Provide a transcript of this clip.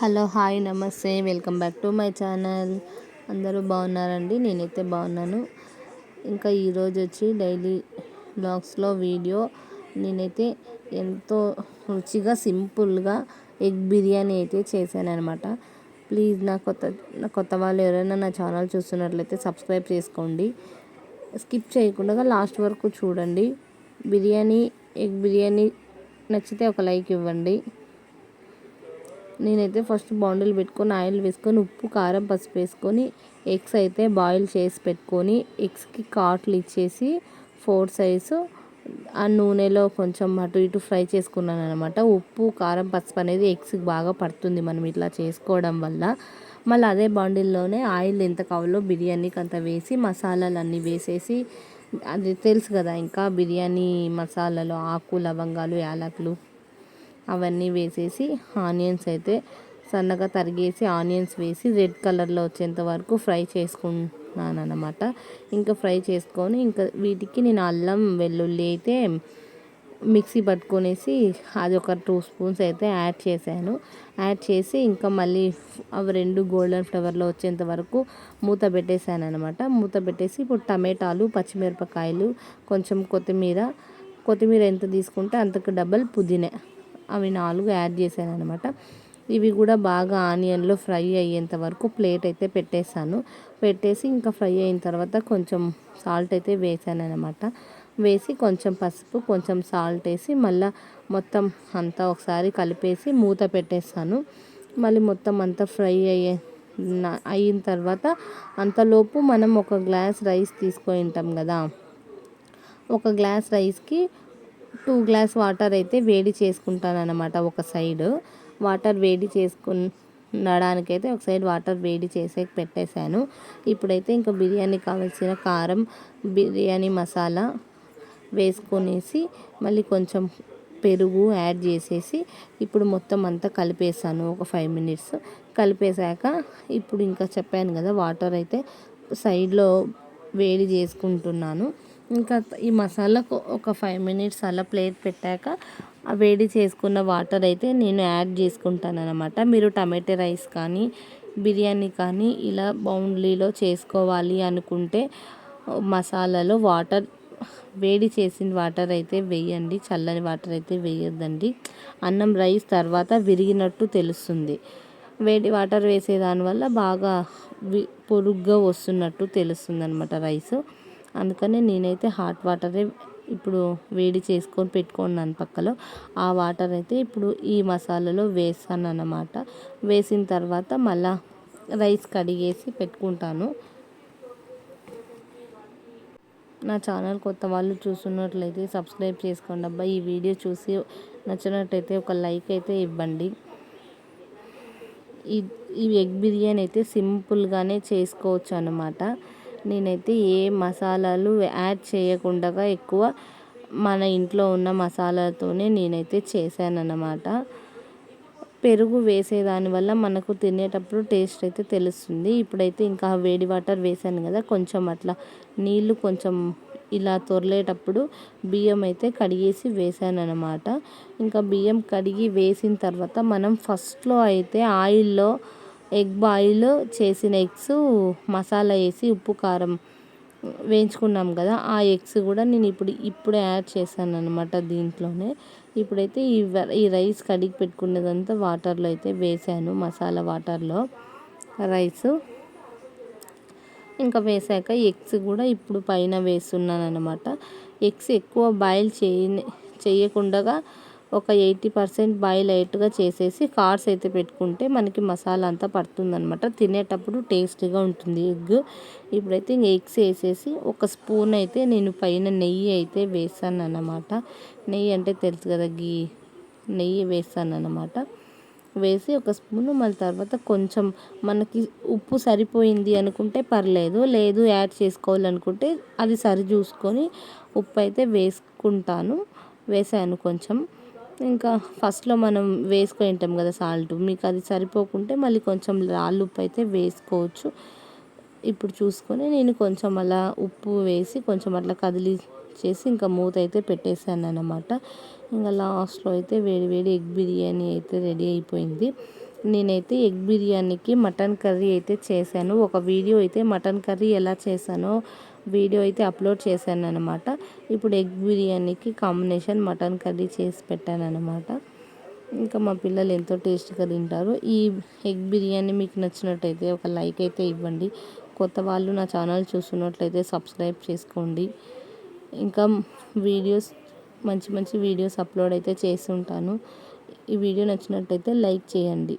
Hello hi namaste welcome back to my channel. అందరూ బాగున్నారండి? నేనైతే బాగున్నాను. ఇంకా ఈరోజు వచ్చి డైలీ బ్లాగ్స్లో వీడియో. నేనైతే ఎంతో రుచిగా సింపుల్గా ఎగ్ బిర్యానీ అయితే చేశాను అనమాట ప్లీజ్ నా కొత్త నా కొత్త వాళ్ళు ఎవరైనా నా ఛానల్ చూస్తున్నట్లయితే సబ్స్క్రైబ్ చేసుకోండి. స్కిప్ చేయకుండా లాస్ట్ వరకు చూడండి. బిర్యానీ ఎగ్ బిర్యానీ నచ్చితే ఒక లైక్ ఇవ్వండి. నేనైతే ఫస్ట్ బాండిల్ పెట్టుకొని ఆయిల్ వేసుకొని ఉప్పు కారం పసుపు వేసుకొని ఎగ్స్ అయితే బాయిల్ చేసి పెట్టుకొని ఎగ్స్కి కాట్లు ఇచ్చేసి ఫోర్ సైజు ఆ నూనెలో కొంచెం అటు ఇటు ఫ్రై చేసుకున్నాను అనమాట ఉప్పు కారం పసుపు అనేది ఎగ్స్కి బాగా పడుతుంది మనం ఇట్లా చేసుకోవడం వల్ల. మళ్ళీ అదే బాండిల్లోనే ఆయిల్ ఎంత కావాలో బిర్యానీకి అంత వేసి మసాలాలు అన్నీ వేసేసి అది తెలుసు కదా ఇంకా బిర్యానీ మసాలాలు ఆకు లవంగాలు యాలకులు అవన్నీ వేసేసి ఆనియన్స్ అయితే సన్నగా తరిగేసి ఆనియన్స్ వేసి రెడ్ కలర్లో వచ్చేంత వరకు ఫ్రై చేసుకున్నాను అనమాట ఇంకా ఫ్రై చేసుకొని ఇంకా వీటికి నేను అల్లం వెల్లుల్లి అయితే మిక్సీ పట్టుకొనేసి అది ఒక టూ స్పూన్స్ అయితే యాడ్ చేశాను. యాడ్ చేసి ఇంకా మళ్ళీ అవి రెండు గోల్డెన్ ఫ్లేవర్లో వచ్చేంత వరకు మూత పెట్టేశాను అనమాట మూత పెట్టేసి ఇప్పుడు టమాటాలు పచ్చిమిరపకాయలు కొంచెం కొత్తిమీర కొత్తిమీర ఎంత తీసుకుంటే అంతకు డబల్ పుదీనా. అవి నాలుగు యాడ్ చేశాను అనమాట ఇవి కూడా బాగా ఆనియన్లో ఫ్రై అయ్యేంత వరకు ప్లేట్ అయితే పెట్టేశాను. పెట్టేసి ఇంకా ఫ్రై అయిన తర్వాత కొంచెం సాల్ట్ అయితే వేసాను అనమాట వేసి కొంచెం పసుపు కొంచెం సాల్ట్ వేసి మళ్ళీ మొత్తం అంతా ఒకసారి కలిపేసి మూత పెట్టేస్తాను మళ్ళీ మొత్తం అంతా ఫ్రై అయ్యే అయిన తర్వాత అంతలోపు మనం ఒక గ్లాస్ రైస్ తీసుకొని ఉంటాం కదా. ఒక గ్లాస్ రైస్కి టూ గ్లాస్ వాటర్ అయితే వేడి చేసుకుంటాను అనమాట ఒక సైడ్. వాటర్ వేడి చేసుకునడానికి అయితే ఒక సైడ్ వాటర్ వేడి చేసే పెట్టేశాను. ఇప్పుడైతే ఇంకా బిర్యానీ కావాల్సిన కారం బిర్యానీ మసాలా వేసుకొనేసి మళ్ళీ కొంచెం పెరుగు యాడ్ చేసేసి ఇప్పుడు మొత్తం అంతా కలిపేసాను ఒక ఫైవ్ మినిట్స్. కలిపేశాక ఇప్పుడు ఇంకా చెప్పాను కదా వాటర్ అయితే సైడ్లో వేడి చేసుకుంటున్నాను. ఇంకా ఈ మసాలాకు ఒక ఫైవ్ మినిట్స్ అలా ప్లేట్ పెట్టాక ఆ వేడి చేసుకున్న వాటర్ అయితే నేను యాడ్ చేసుకుంటాను అనమాట మీరు టమాటో రైస్ కానీ బిర్యానీ కానీ ఇలా బౌండ్లీలో చేసుకోవాలి అనుకుంటే మసాలాలో వాటర్ వేడి చేసిన వాటర్ అయితే వేయండి చల్లని వాటర్ అయితే వేయొద్దండి. అన్నం రైస్ తర్వాత విరిగినట్టు తెలుస్తుంది. వేడి వాటర్ వేసే దానివల్ల బాగా పొరుగ్గా వస్తున్నట్టు తెలుస్తుంది అనమాట రైస్ అందుకనే నేనైతే హాట్ వాటరే ఇప్పుడు వేడి చేసుకొని పెట్టుకున్నాను పక్కలో. ఆ వాటర్ అయితే ఇప్పుడు ఈ మసాలాలో వేసాను అన్నమాట వేసిన తర్వాత మళ్ళా రైస్ కడిగేసి పెట్టుకుంటాను. నా ఛానల్ కొత్త వాళ్ళు చూస్తున్నట్లయితే సబ్స్క్రైబ్ చేసుకోండి అబ్బా. ఈ వీడియో చూసి నచ్చినట్టయితే ఒక లైక్ అయితే ఇవ్వండి. ఈ ఈ ఎగ్ బిర్యానీ అయితే సింపుల్గానే చేసుకోవచ్చు అన్నమాట నేనైతే ఏ మసాలాలు యాడ్ చేయకుండా ఎక్కువ మన ఇంట్లో ఉన్న మసాలాతోనే నేనైతే చేశానన్నమాట. పెరుగు వేసేదాని వల్ల మనకు తినేటప్పుడు టేస్ట్ అయితే తెలుస్తుంది. ఇప్పుడైతే ఇంకా వేడి వాటర్ వేసాను కదా కొంచెం అట్లా నీళ్ళు కొంచెం ఇలా తొరలేటప్పుడు బియ్యం అయితే కడిగేసి వేసాను అనమాట ఇంకా బియ్యం కడిగి వేసిన తర్వాత మనం ఫస్ట్లో అయితే ఆయిల్లో ఎగ్ బాయిల్ చేసిన ఎగ్స్ మసాలా వేసి ఉప్పు కారం వేయించుకున్నాం కదా ఆ ఎగ్స్ కూడా నేను ఇప్పుడు ఇప్పుడే యాడ్ చేశాను అనమాట దీంట్లోనే. ఇప్పుడైతే ఈ ఈ రైస్ కడిగి పెట్టుకునేదంతా వాటర్లో అయితే వేసాను మసాలా వాటర్లో రైస్. ఇంకా వేసాక ఎగ్స్ కూడా ఇప్పుడు పైన వేస్తున్నాను అనమాట ఎగ్స్ ఎక్కువ బాయిల్ చేయ చేయకుండా ఒక ఎయిటీ పర్సెంట్ బాయిల్ అయ్యేట్టుగా చేసేసి కార్స్ అయితే పెట్టుకుంటే మనకి మసాలా అంతా పడుతుందనమాట తినేటప్పుడు టేస్టీగా ఉంటుంది ఎగ్. ఇప్పుడైతే ఎగ్స్ వేసేసి ఒక స్పూన్ అయితే నేను పైన నెయ్యి అయితే వేసాను అన్నమాట నెయ్యి అంటే తెలుసు కదా గీ నెయ్యి వేసాను అన్నమాట వేసి ఒక స్పూను మళ్ళీ తర్వాత కొంచెం మనకి ఉప్పు సరిపోయింది అనుకుంటే పర్లేదు లేదు యాడ్ చేసుకోవాలనుకుంటే అది సరి చూసుకొని ఉప్పు అయితే వేసుకుంటాను వేసాను కొంచెం. ఇంకా ఫస్ట్లో మనం వేసుకొని ఉంటాం కదా సాల్ట్. మీకు అది సరిపోకుంటే మళ్ళీ కొంచెం రాళ్ళు ఉప్పు అయితే వేసుకోవచ్చు. ఇప్పుడు చూసుకొని నేను కొంచెం అలా ఉప్పు వేసి కొంచెం అట్లా కదిలి చేసి ఇంకా మూత అయితే పెట్టేశాను అనమాట ఇంకా లాస్ట్లో అయితే వేడి వేడి ఎగ్ బిర్యానీ అయితే రెడీ అయిపోయింది. నేనైతే ఎగ్ బిర్యానీకి మటన్ కర్రీ అయితే చేశాను. ఒక వీడియో అయితే మటన్ కర్రీ ఎలా చేశానో వీడియో అయితే అప్లోడ్ చేశాను అనమాట ఇప్పుడు ఎగ్ బిర్యానీకి కాంబినేషన్ మటన్ కర్రీ చేసి పెట్టాను అనమాట ఇంకా మా పిల్లలు ఎంతో టేస్ట్గా తింటారు. ఈ ఎగ్ బిర్యానీ మీకు నచ్చినట్టయితే ఒక లైక్ అయితే ఇవ్వండి. కొత్త వాళ్ళు నా ఛానల్ చూస్తున్నట్లయితే సబ్స్క్రైబ్ చేసుకోండి. ఇంకా వీడియోస్ మంచి మంచి వీడియోస్ అప్లోడ్ అయితే చేస్తుంటాను ఈ వీడియో నచ్చినట్టయితే లైక్ చేయండి.